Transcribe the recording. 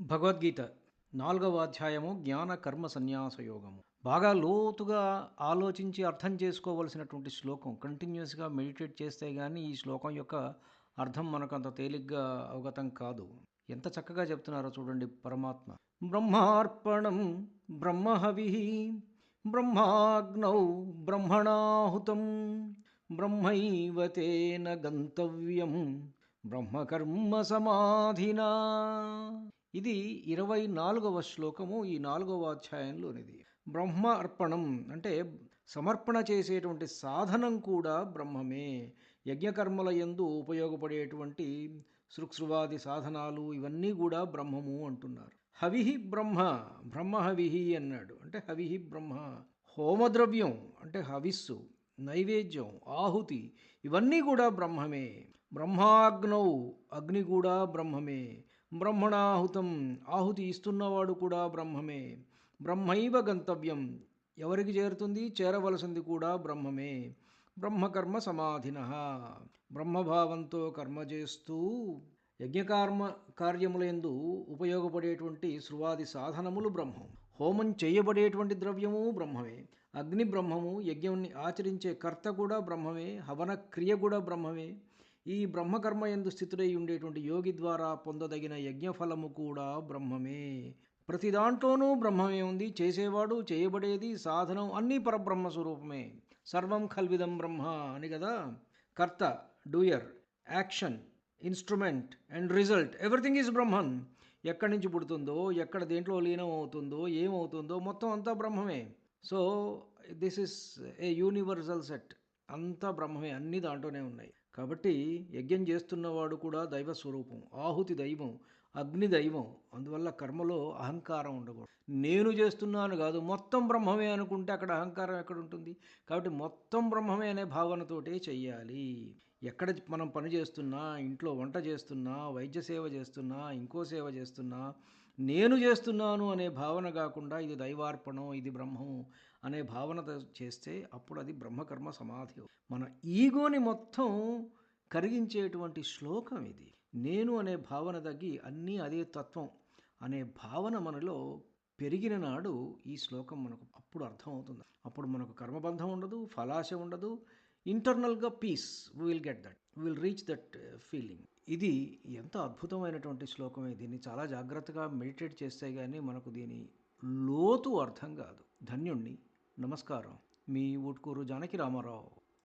భగవద్గీత నాలుగవ అధ్యాయము జ్ఞాన కర్మ సన్యాస యోగము. బాగా లోతుగా ఆలోచించి అర్థం చేసుకోవలసినటువంటి శ్లోకం కంటిన్యూస్గా మెడిటేట్ చేస్తే కానీ ఈ శ్లోకం యొక్క అర్థం మనకు అంత తేలిగ్గా అవగతం కాదు. ఎంత చక్కగా చెప్తున్నారో చూడండి పరమాత్మ. బ్రహ్మార్పణం బ్రహ్మహవి బ్రహ్మాగ్నౌ బ్రహ్మణాహుతం బ్రహ్మైవతేన గంతవ్యం బ్రహ్మకర్మ సమాధినా. ఇది ఇరవై నాలుగవ శ్లోకము ఈ నాలుగవ అధ్యాయంలోనిది. బ్రహ్మ అర్పణం అంటే సమర్పణ చేసేటువంటి సాధనం కూడా బ్రహ్మమే. యజ్ఞకర్మల యందు ఉపయోగపడేటువంటి సృక్సృవాది సాధనాలు ఇవన్నీ కూడా బ్రహ్మము అంటున్నారు. హవిహి బ్రహ్మ బ్రహ్మ హవిహి అన్నాడు. అంటే హవిహి బ్రహ్మ హోమద్రవ్యం అంటే హవిస్సు నైవేద్యం ఆహుతి ఇవన్నీ కూడా బ్రహ్మమే. బ్రహ్మాగ్నౌ అగ్ని కూడా బ్రహ్మమే. బ్రహ్మణాహుతం. ఆహుతి ఇస్తున్నవాడు కూడా బ్రహ్మమే. బ్రహ్మైవ గంతవ్యం. ఎవరికి చేరుతుంది? చేరవలసింది కూడా బ్రహ్మమే. బ్రహ్మకర్మ సమాధిన. బ్రహ్మభావంతో కర్మ చేస్తూ యజ్ఞకర్మ కార్యములందు ఉపయోగపడేటువంటి శృవాది సాధనములు బ్రహ్మం. హోమం చేయబడేటువంటి ద్రవ్యము బ్రహ్మమే. అగ్ని బ్రహ్మము యజ్ఞాన్ని ఆచరించే కర్త కూడా బ్రహ్మమే. హవన క్రియ కూడా బ్రహ్మమే. ఈ బ్రహ్మకర్మ ఎందు స్థితుడై ఉండేటువంటి యోగి ద్వారా పొందదగిన యజ్ఞఫలము కూడా బ్రహ్మమే. ప్రతి దాంట్లోనూ బ్రహ్మమే ఉంది. చేసేవాడు చేయబడేది సాధనం అన్నీ పరబ్రహ్మ స్వరూపమే. సర్వం కల్విదం బ్రహ్మ అని కదా? కర్త doer action instrument and result everything is Brahman ఎక్కడి నుంచి పుడుతుందో ఎక్కడ దేంట్లో లీనం అవుతుందో ఏమవుతుందో మొత్తం అంతా బ్రహ్మమే. So this is a universal set. అంతా బ్రహ్మమే అన్ని దాంట్లోనే ఉన్నాయి. కాబట్టి యజ్ఞం చేస్తున్నవాడు కూడా దైవ స్వరూపం ఆహుతి దైవం అగ్ని దైవం. అందువల్ల కర్మలో అహంకారం ఉండకూడదు. నేను చేస్తున్నాను కాదు మొత్తం బ్రహ్మమే అనుకుంటే అక్కడ అహంకారం ఎక్కడ ఉంటుంది? కాబట్టి మొత్తం బ్రహ్మమే అనే భావనతోటే చెయ్యాలి. ఎక్కడ మనం పని చేస్తున్నా ఇంట్లో వంట చేస్తున్నా వైద్య సేవ చేస్తున్నా ఇంకో సేవ చేస్తున్నా నేను చేస్తున్నాను అనే భావన కాకుండా ఇది దైవార్పణం ఇది బ్రహ్మం అనే భావన చేస్తే అప్పుడు అది బ్రహ్మకర్మ సమాధి. మన ఈగోని మొత్తం కరిగించేటువంటి శ్లోకం ఇది. నేను అనే భావన తగ్గి అన్నీ అదే తత్వం అనే భావన మనలో పెరిగిన నాడు ఈ శ్లోకం మనకు అప్పుడు అర్థమవుతుంది. అప్పుడు మనకు కర్మబంధం ఉండదు ఫలాశ ఉండదు ఇంటర్నల్గా peace will get that will reach that feeling ఇది ఎంత అద్భుతమైనటువంటి శ్లోకమే దీన్ని చాలా జాగ్రత్తగా మెడిటేట్ చేస్తే కానీ మనకు దీని లోతు అర్థం కాదు. ధన్యుణ్ణి. నమస్కారం. మీ ఊట్కూరు జానకి రామారావు.